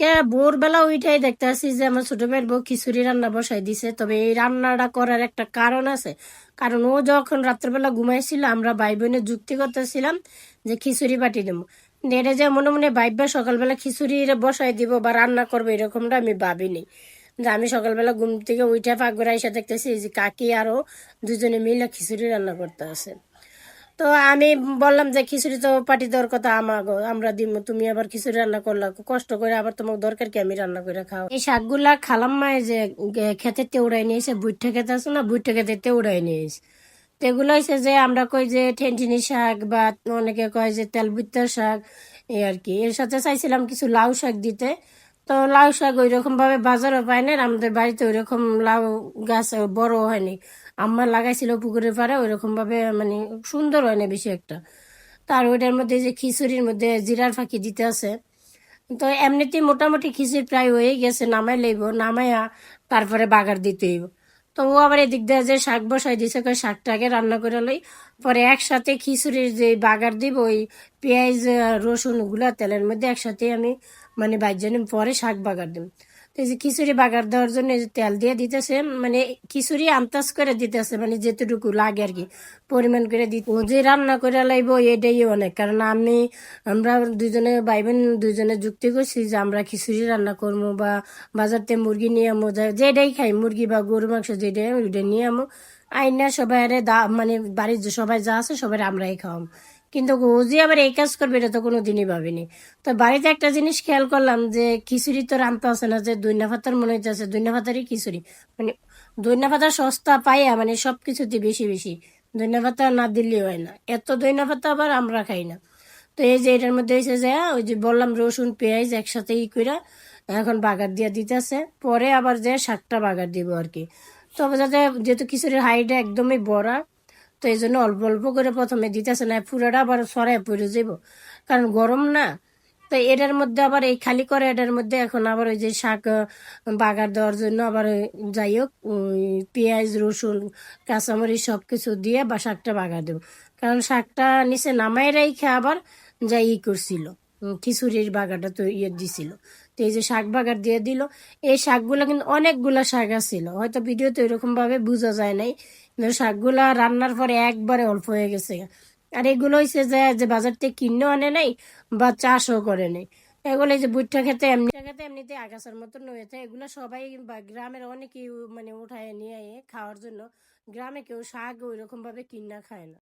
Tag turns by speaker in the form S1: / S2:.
S1: আজকে ভোরবেলা উঠাই দেখতে আসি যে আমার ছোট ভাইয়ের বউ খিচুড়ি রান্না বসাই দিছে। তবে এই রান্নাটা করার একটা কারণ আছে। কারণ ও যখন রাত্রেবেলা ঘুমাইছিল, আমরা ভাই বোনের যুক্তি করতেছিলাম যে খিচুড়ি বাটি দেবো। এটা যে মনে মনে ভাইবা সকালবেলা খিচুড়ি বসাই দিব বা রান্না করব এরকমটা আমি ভাবিনি। যে আমি সকালবেলা ঘুম থেকে উঠে পাক এসে দেখতেছি যে কাকি আরও দুজনে মিলে খিচুড়ি রান্না করতে আছে। তো আমি বললাম যে খিচুড়ি তো পাটি দেওয়ার কথা আমাগো, আমরা দিব তুমি আবার খিচুড়ি রান্না করলা, কষ্ট করে আবার তোমার দরকার কি আমি রান্না করে খাও। এই শাকগুলা খালাম মায়ে যে খেতে তেউড়াই নিয়েছে বুটটা খেতে আছে না বুটটা খেতে তেউড়াই নিয়েছে তো এগুলো হয়েছে যে, আমরা কই যে, ঠেনঠিনি শাক বা অনেকে কয় যে তেল তেলবিত্তার শাক, এই আর কি। এর সাথে চাইছিলাম কিছু লাউ শাক দিতে তো লাউ শাক ওই রকম ভাবে বাজারও পায় না আমাদের বাড়িতে ওই রকম লাউ গাছ বড় হয়নি। আম্মা লাগাইছিল পুকুরের পাড়ে ওই রকম ভাবে মানে সুন্দর হয় না বেশি একটা। তার ওইটার মধ্যে যে খিচুড়ির মধ্যে জিরার ফাঁকি দিতে আছে। তো এমনিতে মোটামুটি খিচুড়ি প্রায় হয়ে গেছে, নামাই লইব, নামাইয়া তারপরে বাগার দিতে হইব। তো ও আবার এদিক দিয়ে যে শাক বসাই দিছে শাকটা আগে রান্না করে লই। পরে একসাথে খিচুড়ির যে বাগার দিব, ওই পেঁয়াজ, রসুন, ওগুলা তেলের মধ্যে একসাথে আমি মানে বাইর পরে শাক বাগার দিব। যে খিচুড়ি বাগার দেওয়ার জন্য যে তেল দিয়ে দিতেছে মানে খিচুড়ি আন্তাজ করে দিতেছে মানে যেতটুকু লাগে আর কি, পরিমাণ করে দিতে। ও যে রান্না করে লাইব, এটাই অনেক। কারণ আমি, আমরা দুজনে ভাই বোন দুজনে যুক্তি করছি যে আমরা খিচুড়ি রান্না করব বা বাজার থেকে মুরগি নিয়ে আমো যেটাই খাই, মুরগি বা গরু মাংস যেটাই ওইটা নিয়ে আমো। আইনা সবাই আরে মানে বাড়ির সবাই যা আছে সবাই আমরাই খাওয়াম। কিন্তু ও যে আবার এই কাজ করবে, এটা তো কোনো দিনই ভাবিনি। তো বাড়িতে একটা জিনিস খেয়াল করলাম যে, খিচুড়ি তো রান্তা আছে না, যে দৈনা ভাতার মনে হইতেছে দৈনা ভাতারই খিচুড়ি। মানে দৈনা ভাতা সস্তা পাইয়া মানে সব কিছুতে বেশি বেশি দৈনা ভাতা না দিলেই হয় না। এত দৈনা ভাতা আবার আমরা খাই না। তো এই যে এটার মধ্যে এসে যায় ওই যে বললাম রসুন, পেঁয়াজ একসাথে ই করে এখন বাগার দিয়ে দিতেছে। পরে আবার যে শাকটা বাগার দিব আর কি। তবে যাতে যেহেতু খিচুড়ির হাইটা একদমই বড়া তো এই জন্য অল্প অল্প করে প্রথমে দিতেছে, না পুরোটা আবার সরাই পড়ে যাব কারণ গরম না, তো এটার মধ্যে আবার এই খালি করে, এটার মধ্যে এখন আবার ওই যে শাক বাগার দেওয়ার জন্য আবার যাই হোক পেঁয়াজ, রসুন, কাঁচামরিচ সব কিছু দিয়ে বা শাকটা বাগার দেবো। কারণ শাকটা নিচে নামাই রেখে আবার যাই ই করছিল খিচুড়ির বাগারটা তো ইয়ে দিছিল। তো এই যে শাক বাগার দিয়ে দিল, এই শাকগুলো কিন্তু অনেকগুলা শাক আছিল, হয়তো ভিডিওতে ওইরকম ভাবে বোঝা যায় নাই। শাকগুলা রান্নার পরে একবারে অল্প হয়ে গেছে। আর এগুলো হয়েছে যে যে বাজার থেকে কিনেও আনে নাই বা চাষও করে নেই। এগুলো যে বুটটা খেতে এমনি খেতে এমনিতে আগাছার মতন হয়েছে এগুলো সবাই বা গ্রামের অনেকেই মানে উঠায় নিয়ে খাওয়ার জন্য। গ্রামে কেউ শাক ওইরকমভাবে কিনা খায় না।